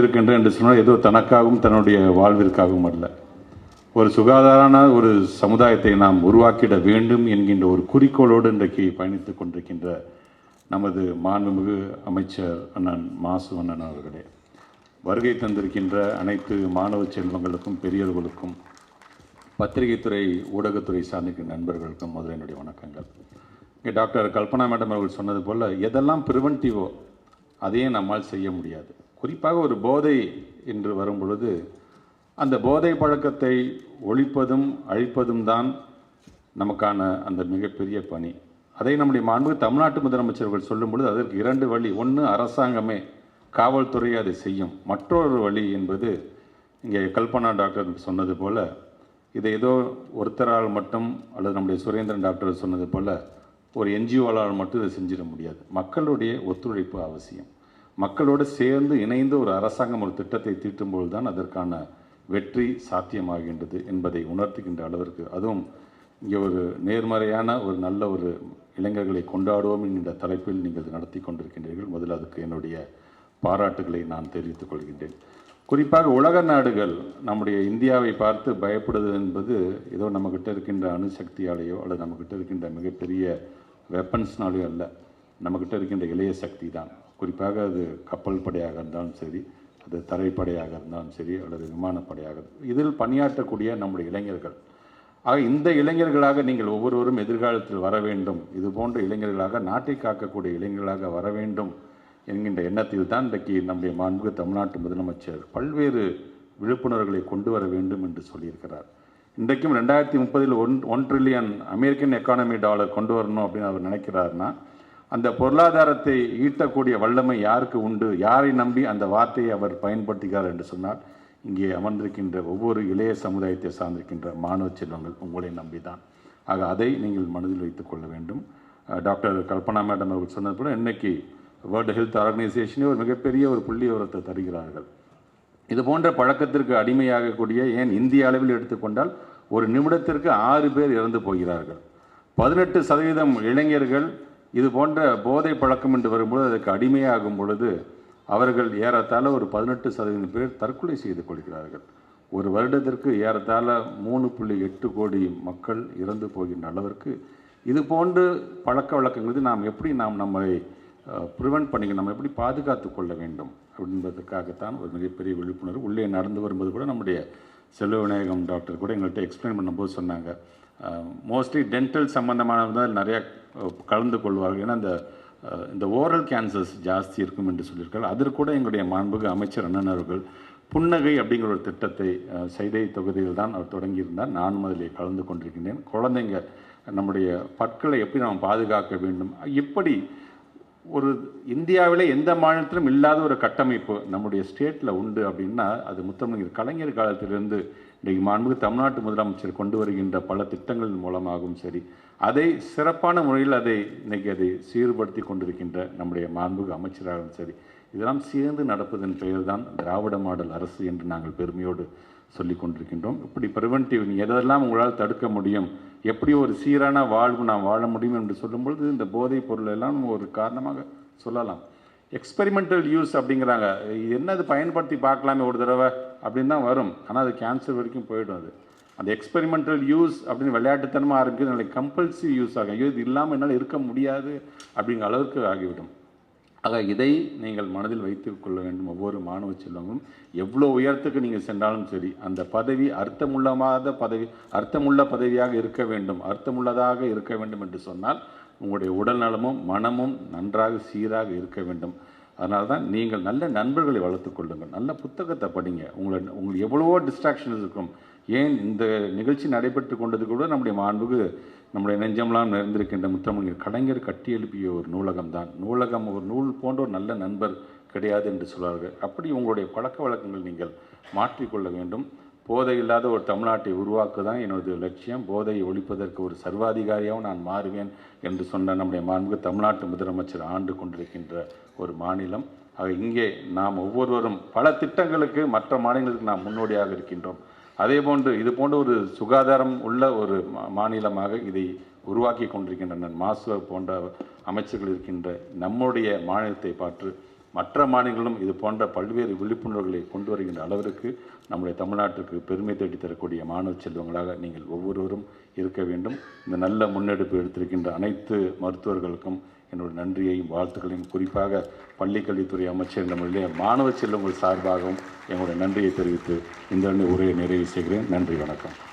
இருக்கின்றேன் என்று சொன்னால் ஏதோ தனக்காகவும் தன்னுடைய வாழ்விற்காகவும் அல்ல. ஒரு சுகாதாரான ஒரு சமுதாயத்தை நாம் உருவாக்கிட வேண்டும் என்கின்ற ஒரு குறிக்கோளோடு இன்றைக்கு பயணித்துக் கொண்டிருக்கின்ற நமது மாண்புமிகு அமைச்சர் அண்ணன் மாசு அண்ணன் அவர்களே. வருகை தந்திருக்கின்ற அனைத்து மாணவ செல்வங்களுக்கும் பெரியவர்களுக்கும் பத்திரிகைத்துறை ஊடகத்துறை சார்ந்திருக்கிற நண்பர்களுக்கும் முதல்ல என்னுடைய வணக்கங்கள். இங்கே டாக்டர் கல்பனா மேடம் அவர்கள் சொன்னது போல் எதெல்லாம் ப்ரிவென்டிவோ அதையே நம்மால் செய்ய முடியாது. குறிப்பாக ஒரு போதை என்று வரும் பொழுது அந்த போதை பழக்கத்தை ஒழிப்பதும் அழிப்பதும் தான் நமக்கான அந்த மிகப்பெரிய பணி. அதை நம்முடைய மாண்பு தமிழ்நாட்டு முதலமைச்சர்கள் சொல்லும் பொழுது அதற்கு இரண்டு வழி. ஒன்று அரசாங்கமே காவல்துறை அதை செய்யும். மற்றொரு வழி என்பது இங்கே கல்பனா டாக்டர் சொன்னது போல் இதை ஏதோ ஒருத்தரால் மட்டும் அல்லது நம்முடைய சுரேந்திரன் டாக்டர் சொன்னது போல் ஒரு என்ஜிஓவால் மட்டும் இதை செஞ்சிட முடியாது. மக்களுடைய ஒத்துழைப்பு அவசியம். மக்களோடு சேர்ந்து இணைந்து ஒரு அரசாங்கம் ஒரு திட்டத்தை தீட்டும்போது தான் அதற்கான வெற்றி சாத்தியமாகின்றது என்பதை உணர்த்துகின்ற அளவிற்கு. அதுவும் இங்கே ஒரு நேர்மறையான ஒரு நல்ல ஒரு இளைஞர்களை கொண்டாடுவோம் என்கின்ற தலைப்பில் நீங்கள் நடத்தி கொண்டிருக்கின்றீர்கள். முதல்ல அதுக்கு என்னுடைய பாராட்டுகளை நான் தெரிவித்துக் கொள்கின்றேன். குறிப்பாக உலக நாடுகள் நம்முடைய இந்தியாவை பார்த்து பயப்படுவது என்பது ஏதோ நம்மக்கிட்ட இருக்கின்ற அணுசக்தியாலேயோ அல்லது நம்மக்கிட்ட இருக்கின்ற மிகப்பெரிய வெப்பன்ஸ்னாலேயோ அல்ல. நம்மக்கிட்ட இருக்கின்ற இளைய சக்தி தான். குறிப்பாக அது கப்பல் படையாக இருந்தாலும் சரி அது தரைப்படையாக இருந்தாலும் சரி அல்லது விமானப்படையாக இதில் பணியாற்றக்கூடிய நம்முடைய இளைஞர்கள். ஆக இந்த இளைஞர்களாக நீங்கள் ஒவ்வொருவரும் எதிர்காலத்தில் வர வேண்டும். இது போன்ற இளைஞர்களாக நாட்டை காக்கக்கூடிய இளைஞர்களாக வர வேண்டும் என்கின்ற எண்ணத்தில் தான் இன்றைக்கு நம்முடைய மாண்புக்கு தமிழ்நாட்டு முதலமைச்சர் பல்வேறு விழிப்புணர்வுகளை கொண்டு வர வேண்டும் என்று சொல்லியிருக்கிறார். இன்றைக்கும் ரெண்டாயிரத்தி முப்பதில் one one trillion American economy dollar கொண்டு வரணும் அப்படின்னு அவர் நினைக்கிறாருன்னா அந்த பொருளாதாரத்தை ஈட்டக்கூடிய வல்லமை யாருக்கு உண்டு? யாரை நம்பி அந்த வார்த்தையை அவர் பயன்படுத்துகிறார் என்று சொன்னால் இங்கே அமர்ந்திருக்கின்ற ஒவ்வொரு இளைய சமுதாயத்தை சார்ந்திருக்கின்ற மாணவ செல்வங்கள் உங்களை நம்பிதான். ஆக அதை நீங்கள் மனதில் வைத்துக் கொள்ள வேண்டும். டாக்டர் கல்பனா மேடம் அவர்கள் சொன்னது போல இன்னைக்கு வேர்ல்டு ஹெல்த் ஆர்கனைசேஷனே ஒரு மிகப்பெரிய ஒரு புள்ளி விவரத்தை தருகிறார்கள். இது போன்ற பழக்கத்திற்கு அடிமையாகக்கூடிய ஏன் இந்திய அளவில் எடுத்துக்கொண்டால் ஒரு நிமிடத்திற்கு ஆறு பேர் இறந்து போகிறார்கள். பதினெட்டு சதவீதம் இளைஞர்கள் இது போன்ற போதை பழக்கம் என்று வரும்பொழுது அதற்கு அடிமையாகும் பொழுது அவர்கள் ஏறத்தாழ ஒரு பதினெட்டு சதவீதம் பேர் தற்கொலை செய்து கொள்கிறார்கள். ஒரு வருடத்திற்கு ஏறத்தாழ மூணு புள்ளி எட்டு கோடி மக்கள் இறந்து போகின்ற அளவிற்கு இது போன்று பழக்க வழக்கங்களுக்கு நாம் எப்படி நாம் நம்மை ப்ரிவெண்ட் பண்ணிக்க நம்ம எப்படி பாதுகாத்து கொள்ள வேண்டும் அப்படின்றதற்காகத்தான் ஒரு மிகப்பெரிய விழிப்புணர்வு உள்ளே நடந்து வரும்போது கூட நம்முடைய செல்வ விநாயகம் டாக்டர் கூட எங்கள்கிட்ட எக்ஸ்பிளைன் பண்ணும்போது சொன்னாங்க. மோஸ்ட்லி டென்டல் சம்மந்தமானதால் நிறையா கலந்து கொள்வார்கள் ஏன்னா இந்த இந்த ஓரல் கேன்சர்ஸ் ஜாஸ்தி இருக்கும் என்று சொல்லியிருக்காரு. அதற்கு கூட எங்களுடைய மாண்புகு அமைச்சர் அண்ணன் அவர்கள் புன்னகை அப்படிங்கிற ஒரு திட்டத்தை செய்தை சைதை தொகுதியில் தான் அவர் தொடங்கியிருந்தார். நானும் அதில் கலந்து கொண்டிருக்கின்றேன். குழந்தைங்க நம்முடைய பற்களை எப்படி நாம் பாதுகாக்க வேண்டும்? இப்படி ஒரு இந்தியாவிலே எந்த மாநிலத்திலும் இல்லாத ஒரு கட்டமைப்பு நம்முடைய ஸ்டேட்டில் உண்டு அப்படின்னா அது முத்தமிழர் கலைஞர் காலத்திலிருந்து இன்றைக்கு மாண்புக்கு தமிழ்நாட்டு முதலமைச்சர் கொண்டு வருகின்ற பல திட்டங்களின் மூலமாகவும் சரி அதை சிறப்பான முறையில் அதை இன்றைக்கி அதை சீர்படுத்தி கொண்டிருக்கின்ற நம்முடைய மாண்புக அமைச்சராகவும் சரி இதெல்லாம் சேர்ந்து நடப்பதன் பெயர் தான் திராவிட மாடல் அரசு என்று நாங்கள் பெருமையோடு சொல்லி கொண்டிருக்கின்றோம். இப்படி ப்ரிவென்டிவ் எதெல்லாம் உங்களால் தடுக்க முடியும் எப்படி ஒரு சீரான வாழ்வு நாம் வாழ முடியும் என்று சொல்லும் பொழுது இந்த போதைப் பொருள் எல்லாம் நம்ம ஒரு காரணமாக சொல்லலாம். எக்ஸ்பெரிமெண்டல் யூஸ் அப்படிங்கிறாங்க. என்ன என்னது பயன்படுத்தி பார்க்கலாமே ஒரு தடவை அப்படின்னு தான் வரும். ஆனால் அது கேன்சர் வரைக்கும் போயிடும் அது. அந்த எக்ஸ்பெரிமெண்டல் யூஸ் அப்படின்னு விளையாட்டுத்தனமாக ஆரம்பிக்கிறது நாளைக்கு கம்பல்சிவ் யூஸ் ஆகும் ஐயோ இது இல்லாமல் என்னால் இருக்க முடியாது அப்படிங்கிற அளவுக்கு ஆகிவிடும். ஆக இதை நீங்கள் மனதில் வைத்து கொள்ள வேண்டும். ஒவ்வொரு மாணவ செல்வங்களும் எவ்வளோ உயரத்துக்கு நீங்கள் சென்றாலும் சரி அந்த பதவி அர்த்தமுள்ளமாத பதவி அர்த்தமுள்ள பதவியாக இருக்க வேண்டும் அர்த்தமுள்ளதாக இருக்க வேண்டும் என்று சொன்னால் உங்களுடைய உடல் நலமும் மனமும் நன்றாக சீராக இருக்க வேண்டும். அதனால தான் நீங்கள் நல்ல நண்பர்களை வளர்த்துக்கொள்ளுங்கள் நல்ல புத்தகத்தை படிங்க. உங்களை உங்களுக்கு எவ்வளவோ டிஸ்ட்ராக்ஷன்ஸ் இருக்கும். ஏன் இந்த நிகழ்ச்சி நடைபெற்று கொண்டது கூட நம்முடைய மாண்புக்கு நம்முடைய நெஞ்சமெல்லாம் நிறைந்திருக்கின்ற முத்தமிழ் கலைஞர் கட்டி எழுப்பிய ஒரு நூலகம் தான் நூலகம் ஒரு நூல் போன்ற ஒரு நல்ல நண்பர் கிடையாது என்று சொல்வார்கள். அப்படி உங்களுடைய பழக்க வழக்கங்கள் நீங்கள் மாற்றிக்கொள்ள வேண்டும். போதை இல்லாத ஒரு தமிழ்நாட்டை உருவாக்குதான் எனது லட்சியம். போதையை ஒழிப்பதற்கு ஒரு சர்வாதிகாரியாகவும் நான் மாறுவேன் என்று சொன்ன நம்முடைய மாண்புக்கு தமிழ்நாட்டு முதலமைச்சர் ஆண்டு கொண்டிருக்கின்ற ஒரு மாநிலம். ஆக இங்கே நாம் ஒவ்வொருவரும் பல திட்டங்களுக்கு மற்ற மாநிலங்களுக்கு நாம் முன்னோடியாக இருக்கின்றோம். அதே போன்று இது போன்ற ஒரு சுகாதாரம் உள்ள ஒரு மாநிலமாக இதை உருவாக்கி கொண்டிருக்கின்றன மாசு போன்ற அமைச்சர்கள் இருக்கின்ற நம்முடைய மாநிலத்தை பார்த்து மற்ற மாநிலங்களும் இது போன்ற பல்வேறு விழிப்புணர்வுகளை கொண்டு வருகின்ற அளவிற்கு நம்முடைய தமிழ்நாட்டிற்கு பெருமை தேடி தரக்கூடிய மாணவ செல்வங்களாக நீங்கள் ஒவ்வொருவரும் இருக்க வேண்டும். இந்த நல்ல முன்னெடுப்பு எடுத்திருக்கின்ற அனைத்து மருத்துவர்களுக்கும் என்னோட நன்றியையும் வாழ்த்துக்களையும் குறிப்பாக பள்ளிக்கல்வித்துறை அமைச்சர் நம்முடைய மாணவ செல்வங்கள் சார்பாகவும் என்னுடைய நன்றியை தெரிவித்து இந்த உரையை நிறைவு செய்கிறேன். நன்றி வணக்கம்.